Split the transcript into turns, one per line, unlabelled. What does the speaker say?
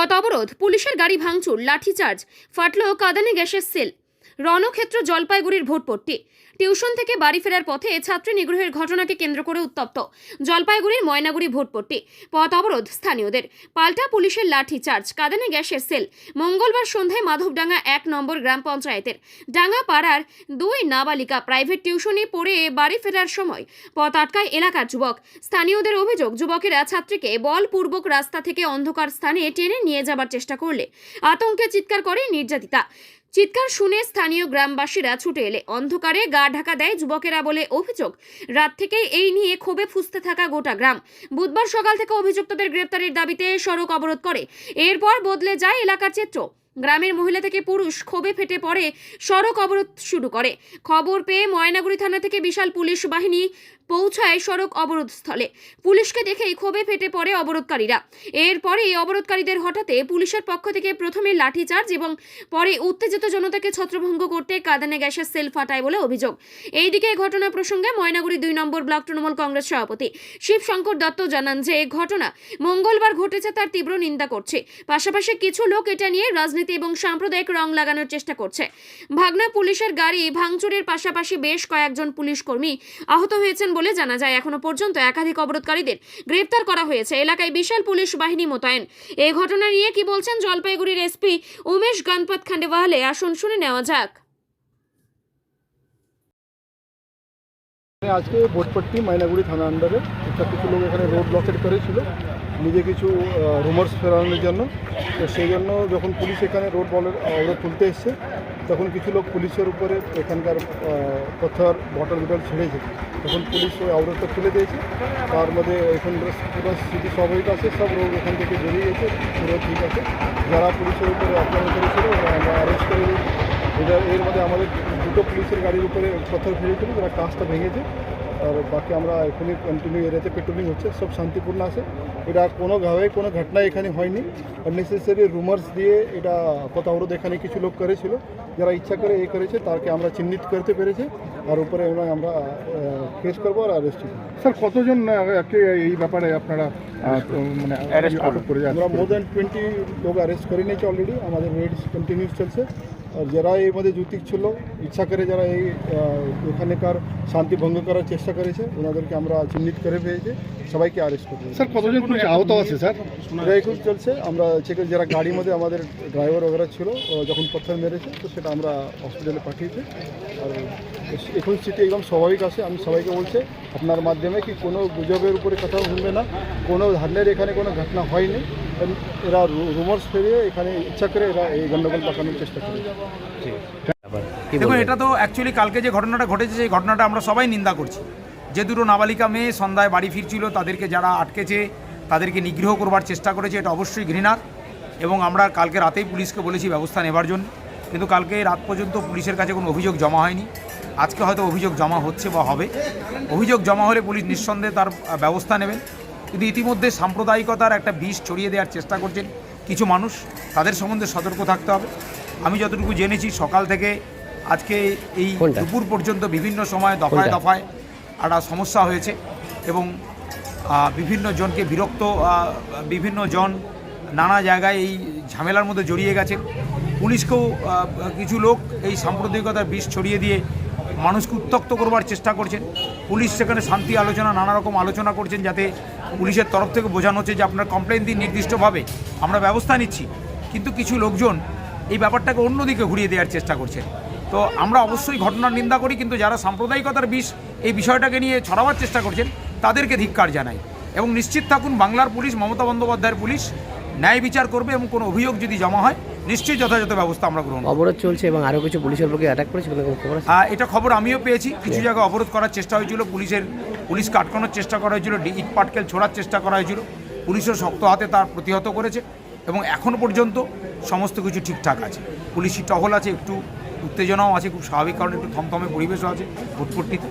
পথ অবরোধ পুলিশের গাড়ি ভাঙচুর লাঠিচার্জ ফাটল কাঁদানে গ্যাসের সেল। রণক্ষেত্র জলপাইগুড়ির ভোটপট্টি। টিউশন থেকে বাড়ি ফেরার পথে ছাত্রী নিগ্রহের ঘটনাকে কেন্দ্র করে উত্তপ্ত। জলপাইগুড়ির ময়নাগুড়ি ভোটপট্টি। পথ অবরোধ স্থানীয়দের। পাল্টা পুলিশের লাঠি চার্জ, কাঁদানে গ্যাসের সেল। মঙ্গলবার সন্ধ্যায় মাধবডাঙ্গা এক নম্বর গ্রাম পঞ্চায়েতের। ডাঙ্গা পাড়ার দুই নাবালিকা প্রাইভেট টিউশনে পড়ে বাড়ি ফেরার সময় পথ আটকায় এলাকার যুবক। স্থানীয়দের অভিযোগ, যুবকেরা ছাত্রীকে বলপূর্বক রাস্তা থেকে অন্ধকার স্থানে টেনে নিয়ে যাবার চেষ্টা করলে। আতঙ্কে চিৎকার করে নির্যাতিতা। চিৎকার শুনে স্থানীয় গ্রামবাসীরা ছুটে এলে অন্ধকারে গা ঢাকা দেয় যুবকেরা বলে অভিযোগ। রাত থেকেই এই নিয়ে ক্ষোভে ফুসতে থাকা গোটা গ্রাম। বুধবার সকাল থেকে অভিযুক্তদের গ্রেপ্তারের দাবিতে সড়ক অবরোধ করে। এরপর বদলে যায় এলাকার চিত্র। গ্রামের মহিলা থেকে পুরুষ ক্ষোভে ফেটে পড়ে, সড়ক অবরোধ শুরু করে। খবর পেয়ে ময়নাগুড়ি থানা থেকে বিশাল পুলিশ বাহিনী পৌঁছায় সড়ক অবরোধ স্থলে পুলিশকে দেখেই ক্ষোভে ফেটে পড়ে অবরোধকারীরা। এরপরেই অবরোধকারীদের হঠাতে পুলিশের পক্ষ থেকে প্রথমে লাঠিচার্জ এবং পরে উত্তেজিত জনতাকে ছত্রভঙ্গ করতে কাদানে গ্যাসের সেল ফাটায় বলে অভিযোগ। এইদিকে এই ঘটনা প্রসঙ্গে ময়নাগুড়ি দুই নম্বর ব্লক তৃণমূল কংগ্রেস সভাপতি শিবশঙ্কর দত্ত জানান যে ঘটনা মঙ্গলবার ঘটেছে, তার তীব্র নিন্দা করছে। পাশাপাশি কিছু লোক এটা নিয়ে রাজনীতি এবং সাম্প্রদায়িক রং লাগানোর চেষ্টা করছে। ভাগনা পুলিশের গাড়ি ভাঙচুরের পাশাপাশি বেশ কয়েকজন পুলিশ কর্মী আহত হয়েছেন বলে জানা যায়। এখনও পর্যন্ত একাধিক অবরোধকারীদের গ্রেপ্তার করা হয়েছে। এলাকায় বিশাল পুলিশ বাহিনী মোতায়েন। এই ঘটনা নিয়ে কি বলছেন জলপাইগুড়ির এসপি উমেশ গণপত খান্ডেওয়ালে আসুন, শুনে নেওয়া যাক।
আজকে ভোটপট্টি মাইনাগুড়ি থানা আন্ডারে একটা কিছু লোক এখানে রোড ব্লকেট করেছিল। নিজে কিছু রুমার্স ফেরানোর জন্য। তো সেই জন্য যখন পুলিশ এখানে রোড বলের অবরোধ তুলতে এসছে, তখন কিছু লোক পুলিশের উপরে এখানকার পথর বটল বিটল ছেড়েছে। তখন পুলিশ ওই অবরোধটা তুলে দিয়েছে। তার মধ্যে এখানকার পুরো স্থিতি স্বাভাবিক আছে, সব রোগ এখান থেকে বেরিয়ে গেছে, পুরো ঠিক আছে। যারা পুলিশের উপরে আক্রমণ করেছিল আমরা অ্যারেস্ট করে দিয়েছি। এটা এর মধ্যে আমাদের দুটো পুলিশের গাড়ির উপরে পাথর ফেলেছিল যারা কাজটা ভেঙেছে। আর বাকি আমরা এখনই কন্টিনিউ এরিয়াতে পেট্রোলিং হচ্ছে সব শান্তিপূর্ণ আছে। এটা কোনোভাবে কোনো ঘটনা এখানে হয়নি। আননেসেসারি রুমার্স দিয়ে এটা পথ অবরোধ এখানে কিছু লোক করেছিল। যারা ইচ্ছা করে এ করেছে তাকে আমরা চিহ্নিত করতে পেরেছি। আর উপরে আমরা কেস করব আর অ্যারেস্ট করব।
স্যার কতজন এই ব্যাপারে আপনারা মানে আটক করে
আমরা মোর দ্যান টোয়েন্টি লোক অ্যারেস্ট করে নিয়েছি অলরেডি আমাদের রেড কন্টিনিউস চলছে। যারা এর মধ্যে যুতিক ছিল ইচ্ছা করে যারা এই আহ, এখানেকার শান্তি ভঙ্গ করার চেষ্টা করেছে ওনাদেরকে আমরা চিহ্নিত করে পেয়েছি সবাইকে অ্যারেস্ট করব
স্যার কতজন পুলিশ আহত আছে স্যার?
এখন চলছে আমরা চেকে যারা গাড়ির মধ্যে আমাদের ড্রাইভার ওগেরা ছিল যখন পাথর মেরেছে তো সেটা আমরা হসপিটালে পাঠিয়েছি। আর এখন স্থিতি একদম স্বাভাবিক আছে আমি সবাইকে বলছি আপনার মাধ্যমে কি কোনো গুজবের উপরে কথা শুনবে না? কোনো ধরনের এখানে কোনো ঘটনা হয়নি? এরা রুমার্স ফেরিয়ে এখানে ইচ্ছা করে এরা এই গণ্ডগোল পাকানোর চেষ্টা করে
দেখুন এটা তো অ্যাকচুয়ালি কালকে যে ঘটনাটা ঘটেছে সেই ঘটনাটা আমরা সবাই নিন্দা করছি। যে দুটো নাবালিকা মেয়ে সন্ধ্যায় বাড়ি ফিরছিল তাদেরকে যারা আটকেছে তাদেরকে নিগ্রহ করবার চেষ্টা করেছে এটা অবশ্যই ঘৃণার। এবং আমরা কালকে রাতেই পুলিশকে বলেছি ব্যবস্থা নেবার জন্য। কিন্তু কালকে রাত পর্যন্ত পুলিশের কাছে কোনো অভিযোগ জমা হয়নি। আজকে হয়তো অভিযোগ জমা হচ্ছে বা হবে। অভিযোগ জমা হলে পুলিশ নিঃসন্দেহে তার ব্যবস্থা নেবেন। কিন্তু ইতিমধ্যে সাম্প্রদায়িকতার একটা বিষ ছড়িয়ে দেওয়ার চেষ্টা করছেন কিছু মানুষ। তাদের সম্বন্ধে সতর্ক থাকতে হবে। আমি যতটুকু জেনেছি সকাল থেকে আজকে এই দুপুর পর্যন্ত বিভিন্ন সময় দফায় দফায় একটা সমস্যা হয়েছে এবং বিভিন্ন জনকে বিরক্ত বিভিন্ন জন নানা জায়গায় এই ঝামেলার মধ্যে জড়িয়ে গেছে পুলিশকেও কিছু লোক এই সাম্প্রদায়িকতার বিষ ছড়িয়ে দিয়ে মানুষকে উত্তক্ত করবার চেষ্টা করছেন। পুলিশ সেখানে শান্তি আলোচনা, নানা রকম আলোচনা করছেন যাতে পুলিশের তরফ থেকে বোঝানো হচ্ছে যে আপনার কমপ্লেন দিন নির্দিষ্টভাবে আমরা ব্যবস্থা নিচ্ছি। কিন্তু কিছু লোকজন এই ব্যাপারটাকে অন্যদিকে ঘুরিয়ে দেওয়ার চেষ্টা করছেন। তো আমরা অবশ্যই ঘটনার নিন্দা করি, কিন্তু যারা সাম্প্রদায়িকতার বিষ এই বিষয়টাকে নিয়ে ছড়াবার চেষ্টা করছেন, তাদেরকে ধিক্কার জানাই। এবং নিশ্চিত থাকুন, বাংলার পুলিশ, মমতা বন্দ্যোপাধ্যায়ের পুলিশ ন্যায় বিচার করবে এবং কোনো অভিযোগ যদি জমা হয় নিশ্চয়ই যথাযথ ব্যবস্থা আমরা গ্রহণ
অবরোধ চলছে এবং আরও কিছু পুলিশের উপর অ্যাটাক করেছে খবর
এটা খবর আমিও পেয়েছি। কিছু জায়গায় অবরোধ করার চেষ্টা হয়েছিল পুলিশের পুলিশকে আটকানোর চেষ্টা করা হয়েছিল ডি- ইট পাটকেল ছোড়ার চেষ্টা করা হয়েছিল। পুলিশও শক্ত হাতে তার প্রতিহত করেছে এবং এখনও পর্যন্ত সমস্ত কিছু ঠিকঠাক আছে। পুলিশি টহল আছে একটু উত্তেজনাও আছে খুব স্বাভাবিক কারণে একটু থমথমে পরিবেশও আছে ভোটপট্টিতে।